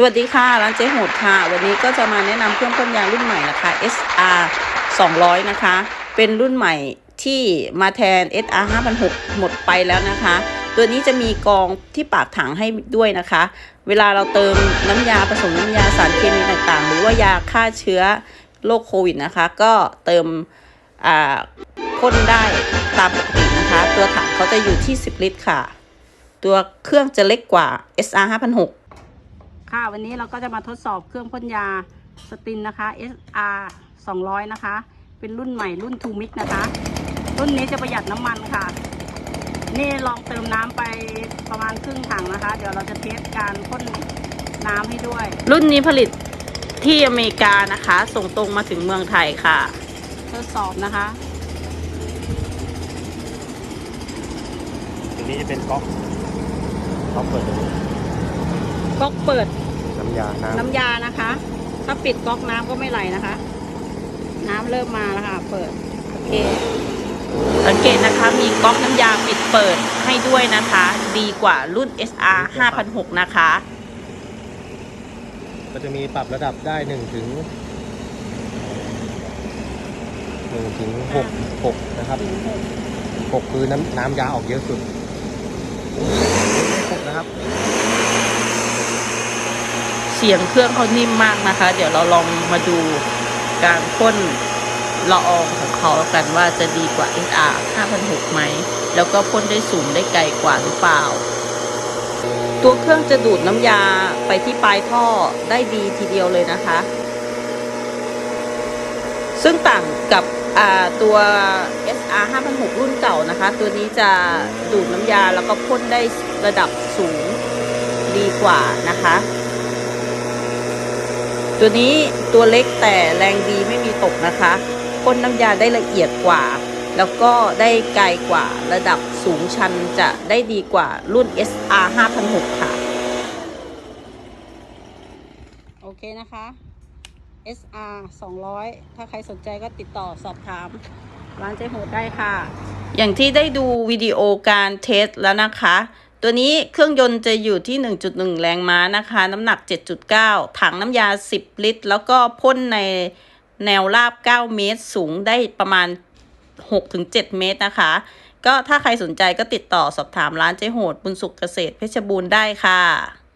สวัสดีค่ะ ร้านเจ๊โหดค่ะ วันนี้ก็จะมาแนะนำเครื่องพ่นยารุ่นใหม่นะคะ SR 200 นะคะ เป็นรุ่นใหม่ที่มาแทน SR 5006 หมดไปแล้วนะคะ ตัวนี้จะมีกองที่ปากถังให้ด้วยนะคะ เวลาเราเติมน้ำยาผสมน้ำยาสารเคมีต่างๆ หรือว่ายาฆ่าเชื้อโรคโควิดนะคะ ก็เติมอ่าพ่นได้ตามปกตินะคะ ตัวถังเขาจะอยู่ที่ 10 ลิตรค่ะ ตัวเครื่องจะเล็กกว่า SR 5006 ค่ะวันนี้เราก็จะมาทดสอบเครื่องพ่นยาสตินนะคะ SR 200 นะคะ เป็นรุ่นใหม่รุ่น2 Mix นะคะ รุ่นนี้จะประหยัดน้ำมันค่ะ นี่ลองเติมน้ำไปประมาณครึ่งถังนะคะ เดี๋ยวเราจะเทสการพ่นน้ำให้ด้วย รุ่นนี้ผลิตที่อเมริกานะคะ ส่งตรงมาถึงเมืองไทยค่ะ ทดสอบนะคะตัวนี้จะเป็นก๊อกก๊อกเปิดตรงนี้ ก๊อกเปิดน้ำยาน้ำน้ำยานะคะ ถ้าปิดก๊อกน้ำก็ไม่ไหลนะคะ น้ำเริ่มมาแล้วค่ะ เปิดโอเค สังเกตนะคะมีก๊อกน้ำยาปิดเปิดให้ด้วยนะคะ ดีกว่ารุ่น SR 5006 นะคะก็จะมีปรับระดับได้หนึ่งถึงหนึ่งถึงหกหกนะครับหกคือน้ำน้ำยาออกเยอะสุดหกนะครับ เสียงเครื่องเขานิ่มมากนะคะ เดี๋ยวเราลองมาดูการพ่นละอองของเขากันว่าจะดีกว่า SR 5006ไหม แล้วก็พ่นได้สูงได้ไกลกว่าหรือเปล่า ตัวเครื่องจะดูดน้ำยาไปที่ปลายท่อได้ดีทีเดียวเลยนะคะ ซึ่งต่างกับตัว SR 5006รุ่นเก่านะคะ ตัวนี้จะดูดน้ำยาแล้วก็พ่นได้ระดับสูงดีกว่านะคะ ตัวนี้ตัวเล็กแต่แรงดีไม่มีตกนะคะพ่นน้ำยาได้ละเอียดกว่า แล้วก็ได้ไกลกว่าระดับสูงชันจะได้ดีกว่ารุ่น SR 5006ค่ะ โอเคนะคะ SR 200 ถ้าใครสนใจก็ติดต่อสอบถาม ร้านเจ๊โหดได้ค่ะ อย่างที่ได้ดูวิดีโอการเทสแล้วนะคะ ตัวนี้เครื่องยนต์จะอยู่ที่ 1.1 แรงม้านะคะ น้ำหนัก 7.9 ถังน้ำยา 10 ลิตร แล้วก็พ่นในแนวราบ 9 เมตร สูงได้ประมาณ 6-7 เมตรนะคะ ก็ถ้าใครสนใจก็ติดต่อสอบถามร้านเจ๊โหดบุญสุขเกษตรเพชรบูรณ์ได้ค่ะ